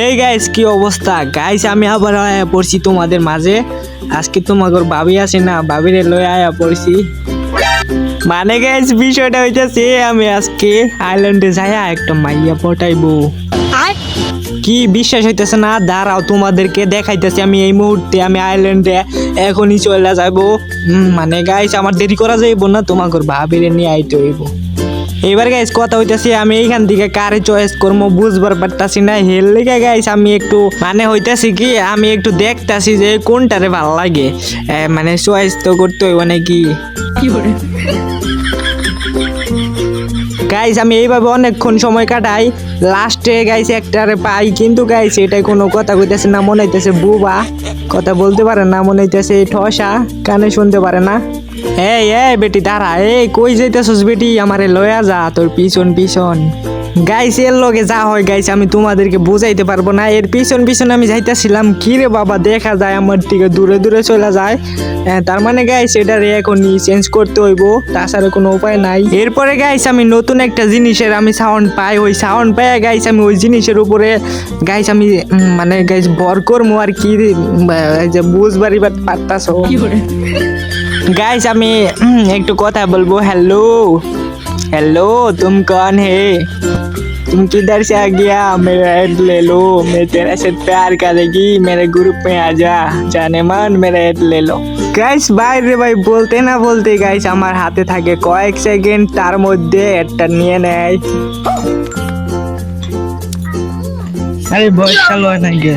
Hey guys কি অবস্থা? Guys আমি আবার আয়া পড়ছি তোমাদের মাঝে। আজকে তোমাদের ভাবি আছে না ভাবিরে লয়ে আয়া পড়ছি। মানে গাইস বিষয়টা হইতাছে আমি আজকে আইল্যান্ডে যাইয়া একটা মাইয়া পটাইবো। কি বিশ্বাস হইতেছে না? দাঁড়াও তোমাদেরকে দেখাইতেছি আমি এই মুহূর্তে আমি আইল্যান্ডে এখনই চলে যাব হুম, মানে গাইস আমার দেরি করা যাইব না তোমাকে ভাবিরে নিয়ে আইতে হইব। এবার গাইস কথা হইতাছে আমি এইখান থেকে কারে চয়েস করব বুঝবার পারতাছি না। হেল লেগে গাইস আমি একটু মানে হইতাছি কি আমি একটু দেখতাছি যে কোনটারে ভালো লাগে। মানে চয়েস তো করতে হইব নাকি? গাইস আমি এইভাবে অনেকক্ষণ সময় কাটাই। লাস্টে গাইস একটারে পাই কিন্তু গাইস এটাই কোনো কথা কইতেছে না মনে হইতেছে বুবা। কথা বলতে পারে না মনে হইতেছে ঠসা কানে শুনতে পারে না। এই এই, বেটি, দাঁড়া। এই, কই যাইতেছস বেটি? আমারে লয়া যা, তোর পিছন পিছন। গাইস, এর লগে যা হয়, গাইস, আমি তোমাদেরকে বুঝাইতে পারব না। এর পিছন পিছন আমি যাইতেছিলাম, কি রে বাবা, দেখা যায় আমার থেকে দূরে দূরে চলে যায়। তার মানে গাইস, এটারে এখনই চেঞ্জ করতে হইব, তাছাড়া কোনো উপায় নাই। এরপরে, গাইস, আমি নতুন একটা জিনিসের আমি সাউন্ড পাই। ওই সাউন্ড পাই গাইস, আমি ওই জিনিসের উপরে, গাইস, আমি মানে গাইস, বর করব আর কি বুঝবারই পারতাছ। गाइस আমি উম, একটু কথা বলবো हेलो हेलो तुम कौन है तुम किधर से आ गया मेरा ऐड ले लो मैं तेरे से प्यार करेगी मेरे ग्रुप में आ जा जाने मन मेरा ऐड ले लो গাইস বাইরে ভাই বলতে না বলতে গাইস আমার হাতে থাকে কয়েক সেকেন্ড তার মধ্যে একটা নিয়ে নেয় আরে বয়স চালু হয় না গে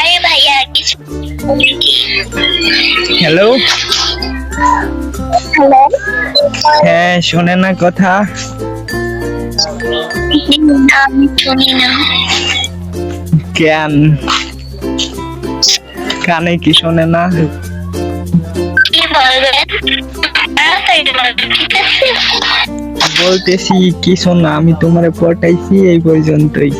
আরে ভাইয়া কিছু হ্যালো হ্যাঁ শোনে না কথা। আমি শুনি না। জ্ঞান কানে কি শোনে না? বলতেছি কি শোনা আমি তোমারে পটাইছি এই পর্যন্তই।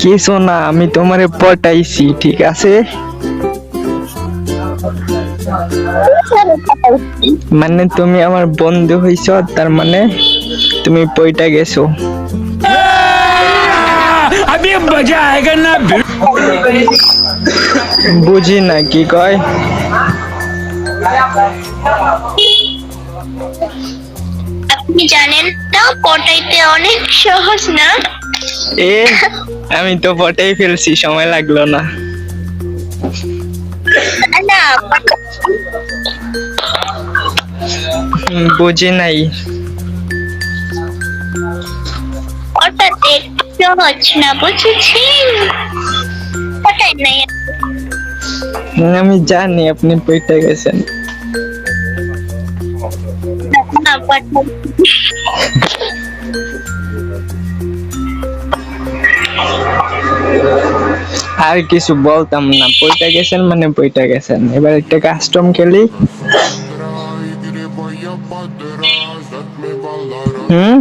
কিছু না আমি তোমারে পটাইছি ঠিক আছে? মানে তুমি আমার বন্ধু হইছ তার মানে তুমি পইটা গেছো। আমি মজা আয়গা না বুঝি না কি কয়? আপনি জানেন না পটাইতে অনেক সহজ না? এ আমি তো পটাই ফেলছি সময় লাগল না। বুঝি নাই। পটাতে সহজ না বুঝেছেন পটাই নাই। আমি জানি আপনি পইটা গেছেন। না আর কিছু বলতাম না পইটা গেছেন মানে পইটা গেছেন। এবার একটা কাস্টম খেলি। হুম?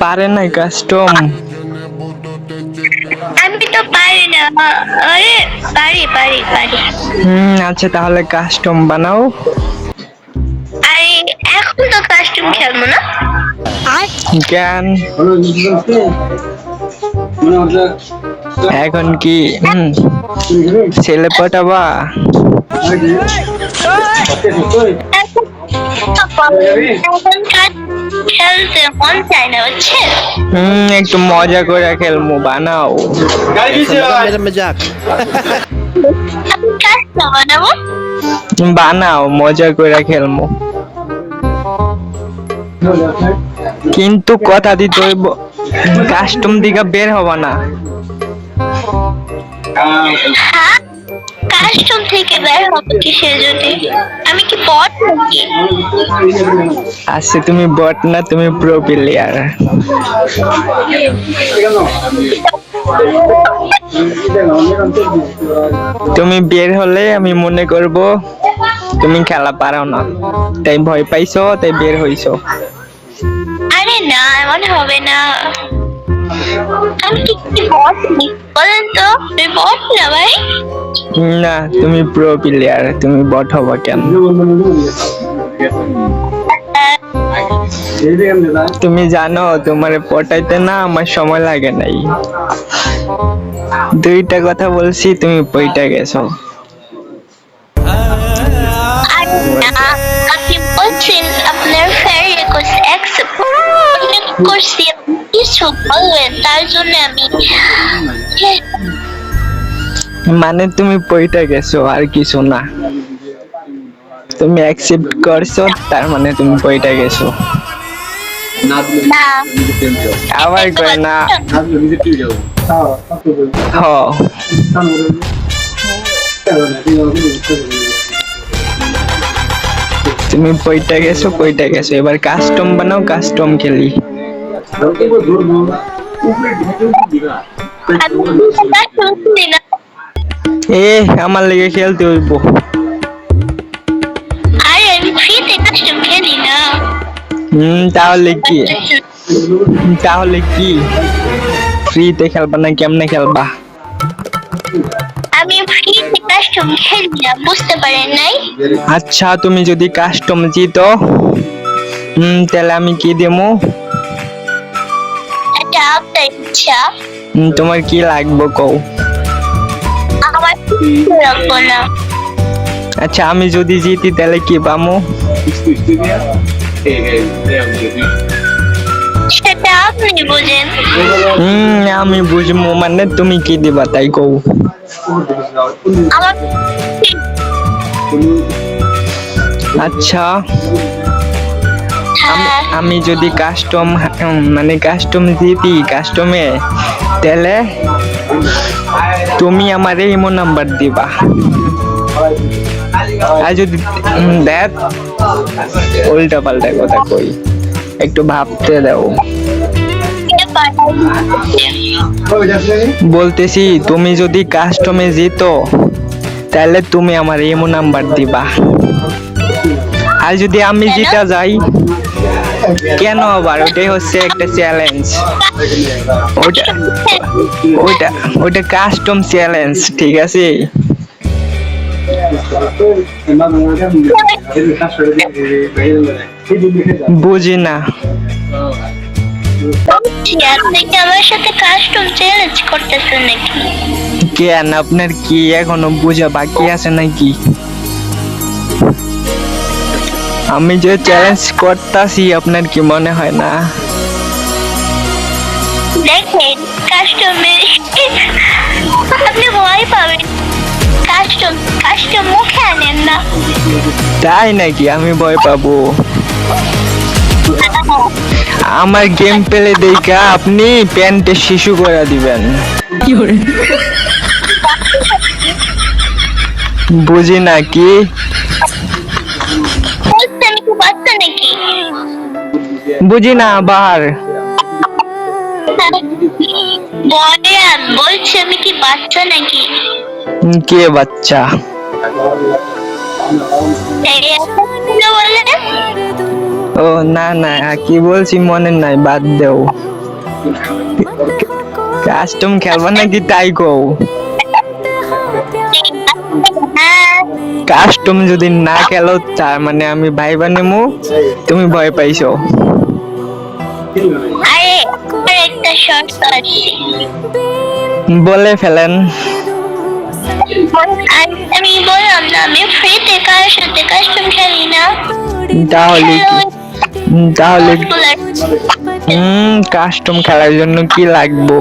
পারে না কাস্টম আমি তো পারি না। আরে পারি পারি পারি। হুম আচ্ছা তাহলে কাস্টম বানাও। গেম খেলব না? জ্ঞান এখন কি? ছেলে পটাবা। একটু মজা করে খেলব বানাও। বানাও মজা করে খেলব। কিন্তু কথা দিতে হইব কাস্টম দিকে বের হব না। হ্যাঁ? কাস্টম থেকে বের হব কিসের যদি আমি কি বট নাকি? আজকে তুমি বট না তুমি প্রো প্লেয়ার তুমি বের হলে আমি মনে করব তুমি খেলা পারো না। তাই ভয় পাইছো তাই বের হইছো। আরে না এমন হবে না। আমি কি কি বলেন তো তুমি বট না ভাই? না তুমি প্রো প্লেয়ার তুমি বট হবা কেন? তুমি জানো তোমার পটাইতে না আমার সময় লাগে নাই। দুইটা কথা বলছি তুমি পইটা গেছো। রিকোয়েস্ট অ্যাকসেপ্ট করছি আপনি কিছু বলবেন তার জন্য আমি মানে তুমি পইটা গেছো আর কিছু না। তুমি অ্যাকসেপ্ট করছ তার মানে তুমি পইটা গেছো। আবার কই না। হ। তুমি পইটা গেছো পইটা গেছো। এবার কাস্টম বানাও কাস্টম খেলি। এ আমার লেগে খেলতে হইব। হুম তাহলে কি? তাহলে কি? ফ্রিতে খেলবা না কেমনে খেলবা? কাস্টম খেলি না বুঝতে পারেন নাই? আচ্ছা তুমি যদি কাস্টম জিতো তাহলে আমি কি দেবো? এটা আপনার ইচ্ছা তোমার কি লাগবে কও? আমার কিছু লাগবো না। আচ্ছা আমি যদি জিতি তাহলে কি পামো? সেটা আপনি বোঝেন। আমি বুঝব মানে তুমি কি দিবা তাই কও? আচ্ছা। আমি হ্যাঁ। যদি কাস্টম মানে কাস্টম জিতি কাস্টমে তাহলে তুমি আমার ইমো নাম্বার দিবা। আর যদি দেখ উল্টা পাল্টা কথা কই একটু ভাবতে দাও? বলতেছি, তুমি যদি কাস্টমে জিতো, তাহলে তুমি আমার ইমো নাম্বার দিবা। আর যদি আমি জিতা যাই, কেন আবার? ওটাই হচ্ছে একটা চ্যালেঞ্জ ওটা ওটা ওটা কাস্টম চ্যালেঞ্জ ঠিক আছে? বুঝি না আপনি কি আমার সাথে কাস্টম চ্যালেঞ্জ করতেছেন নাকি? কেন? আপনার কি এখনও বোঝা বাকি আছে নাকি? আমি যে চ্যালেঞ্জ করতাছি আপনার কি মনে হয় না? দেখেন কাস্টমে আপনি ভয় পাবেন। কাস্টম কাস্টম মুখে আনেন না। তাই নাকি? আমি ভয় পাবো। আমার গেম পেলে দেখা আপনি প্যান্টে শিশু করে দিবেন। বুঝি না কি বলছেন কি বাচ্চা নাকি? বুঝি না আবার বলছি আমি কি বাচ্চা নাকি? কে বাচ্চা? ও না না কি বলছি মনে নাই বাদ দেও। কাস্টম খেলবা নাকি তাই কও? কাস্টম যদি না খেলো তার মানে আমি ভাইবা নেমু তুমি ভয় পাইছো। বলে ফেলেন। আমি বললাম না আমি ফ্রিতে কার সাথে কাস্টম খেলি না? তাহলে তাহলে। হুম কাস্টম খেলার জন্য কি লাগবো?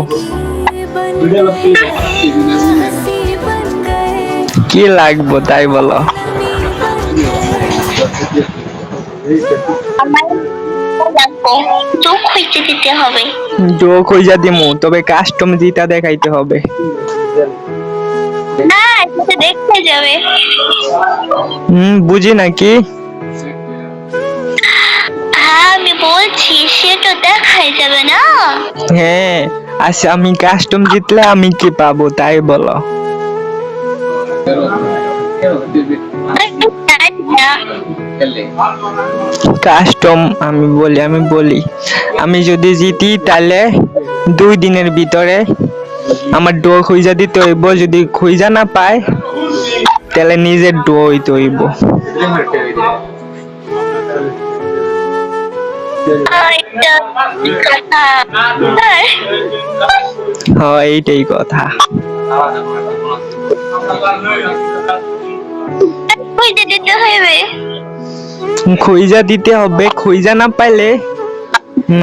কি লাগবো তাই বলো? আমার হইতে দিতে হবে। যোগ হয়ে দিমু তবে কাস্টম জিতা দেখাইতে হবে। না দেখতে যাবে। হুম বুঝি নাকি? হ্যাঁ আমি বলছি সেটা দেখাই যাবে না। হ্যাঁ আচ্ছা আমি কাস্টম জিতলে আমি কি পাবো, তাই বলো। কাস্টম আমি বলি আমি বলি। আমি যদি জিতি, তাহলে দুই দিনের ভিতরে আমার ডো খুঁজা দিতে হইব। যদি খুঁজা না পায়, তাহলে নিজের এটা কথা স্যার হয় এইটাই কথা। দিতে হবে। খুইজা দিতে হবে খুইজা না পাইলে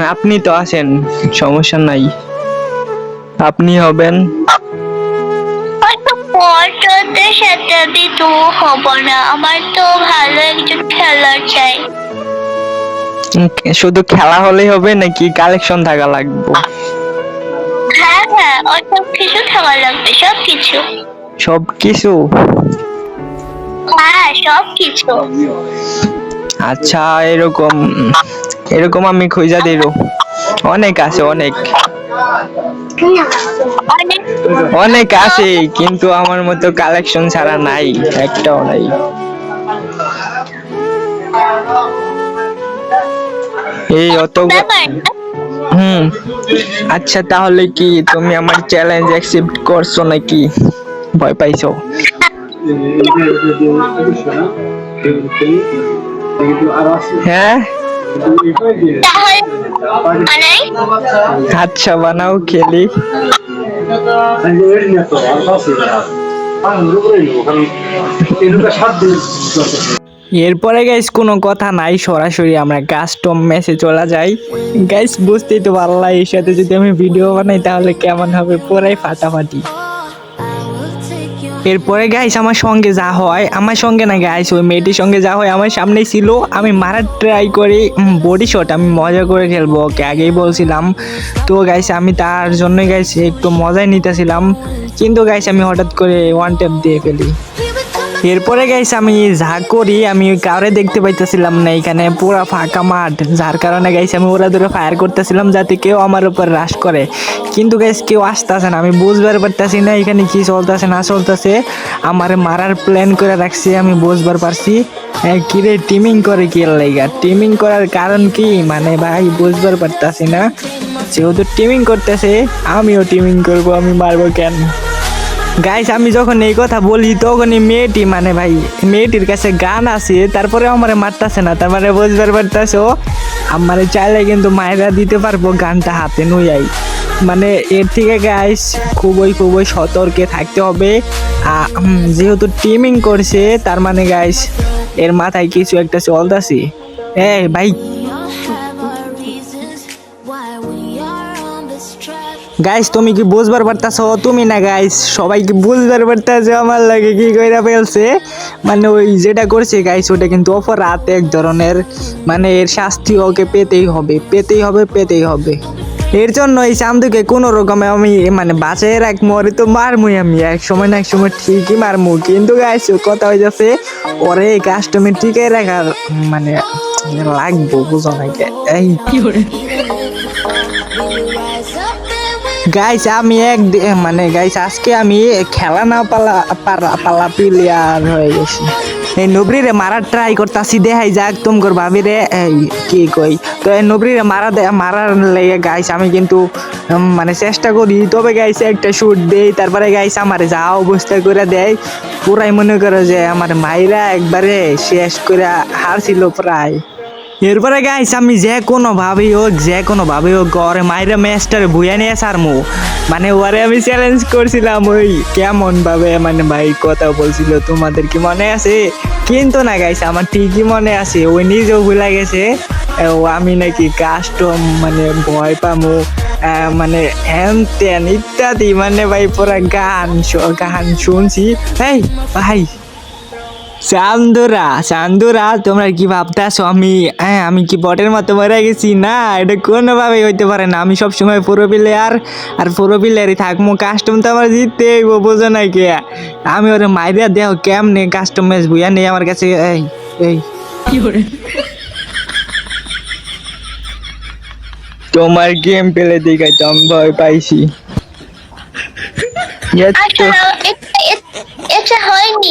আপনি তো আছেন সমস্যা নাই। আপনি হবেন। সাথে আমি তো হব না আমার তো ভালো একজন খেলার চাই। শুধু খেলা হলেই হবে নাকি কালেকশন থাকা লাগবে? হ্যাঁ হ্যাঁ কিছু সব কিছু। সব কিছু? হ্যাঁ সব কিছু। আচ্ছা এরকম এরকম আমি খুঁজা দিল অনেক আছে অনেক। অনেক। অনেক আছে কিন্তু আমার মতো কালেকশন ছাড়া নাই একটাও নাই। এই অত গ- হুম আচ্ছা তাহলে কি তুমি আমার চ্যালেঞ্জ অ্যাকসেপ্ট করছ নাকি? ভয় পাইছো? হ্যাঁ? আচ্ছা বানাও খেলি। এরপরে গাইস কোনো কথা নাই, সরাসরি আমরা কাস্টম ম্যাচে চলে যাই। গাইস বুঝতেই তো পারলা এর সাথে যদি আমি ভিডিও বানাই, তাহলে কেমন হবে? পুরাই ফাটাফাটি। এরপরে গাইস আমার সঙ্গে যা হয়, আমার সঙ্গে না গাইস ওই মেয়েটির সঙ্গে যা হয়, আমার সামনেই ছিল। আমি মারার ট্রাই করি বডি শট আমি মজা করে খেলব, ওকে আগেই বলছিলাম। তো গাইস আমি তার জন্যই গাইস একটু মজাই নিতেছিলাম। কিন্তু গাইস আমি হঠাৎ করে ওয়ান ট্যাপ দিয়ে ফেলি। এরপরে গাইস আমি যা করি, আমি কারে দেখতে পাইতেছিলাম না, এখানে পুরো ফাঁকা মাঠ। যার কারণে গাইস আমি ওরা ধরে ফায়ার করতেছিলাম যাতে কেউ আমার উপর রাশ করে। কিন্তু গাইস কেউ আসতেছে না, আমি বুঝবার পারতেছি না এখানে কি চলতেছে, না চলতেছে। আমার মারার প্ল্যান করে রাখছি, আমি বুঝবার পারছি। কিরে টিমিং করে কি লাইগা টিমিং করার কারণ কি? মানে ভাই, বুঝবার পারতাছি না। যেহেতু টিমিং করতেছে, আমিও টিমিং করব, আমি মারবো কেন? গাইস আমি যখন এই কথা বলি, তখনই মেয়েটি মানে ভাই, মেয়েটির কাছে গান আছে, তারপরে আমার মারতাছে না তার মানে বুঝবার পারতাছো, আমার চাইলে কিন্তু মায়েরা দিতে পারব গানটা হাতে নুয়াই মানে এর থেকে গাইস খুবই খুবই সতর্কে থাকতে হবে। যেহেতু টিমিং করছে, তার মানে গাইস এর মাথায় কিছু একটা চলতাছে। এই ভাই গাইস তুমি কি বুঝবার পারতাছো? তুমি না গাইস সবাই কি বুঝবার পারতাছো? আমার লাগে কি কইরা ফেলছে? মানে ওই যেটা করছে গাইস ওটা কিন্তু অপরাধ এক ধরনের। মানে এর শাস্তি ওকে পেতেই হবে পেতেই হবে পেতেই হবে। এর জন্য এই চান্দুকে কোনো রকমে আমি মানে বাঁচাই রাখব, ওরে তো মারমুই আমি। এক সময় না, এক সময় ঠিকই মারমু। কিন্তু গাইস কথা হয়ে যাচ্ছে ওরে এই কাস্টমে ঠিকই রাখার মানে লাগবো, বুঝো নাকি এই। গাইস আমি এক মানে গাইস আজকে আমি খেলা না পালা পালা প্লেয়ার হয়ে গেছি। এই নবরিরে মারার ট্রাই করতাছি, দেখাই যাক তোমার ভাবি রে এই কি কই। তো এই নবরিরে মারা দে মারার লেগে গাইস আমি কিন্তু মানে চেষ্টা করি। তবে গাইস একটা শুট দেই, তারপরে গাইস আমার যা অবস্থা করে দেয়, পুরাই মনে করো যে আমার মাইরা একবারে শেষ করে হারছিল প্রায়। এরপরে গাইস আমি যে কোনো ভাবে হোক, যে কোনো ভাবে হোক, ঘরে মাইরা ম্যাচটার ভুয়া নিয়ে সারমু মানে ওরে আমি চ্যালেঞ্জ করছিলাম ওই কেমন ভাবে মানে ভাই কথা বলছিল, তোমাদের কি মনে আছে? কিন্তু না গাইস আমার ঠিকই মনে আছে ওই নিজেও ভুলে গেছে ও আমি নাকি কাস্টম মানে ভয় পামু মানে হ্যান ত্যান ইত্যাদি মানে ভাই পুরা গান গান শুনছি। এই, ভাই চান্দুরা চান্দুরা তোমরা কি ভাবতেছো আমি হ্যাঁ আমি কি বটের মতো মরে গেছি না এটা কোনোভাবেই হইতে পারে না আমি সবসময় পুরো প্লেয়ার আর পুরো প্লেয়ারই থাকব কাস্টম তো আমার জিততে হইব বোঝো না কে আমি ওরে মাইরিয়া দেহ কেমনে কাস্টম ম্যাচ বুঝা নেই আমার কাছে এই এই তোমার গেম পেলে দেখাই তো আমি ভয় পাইছি এত আসসালামু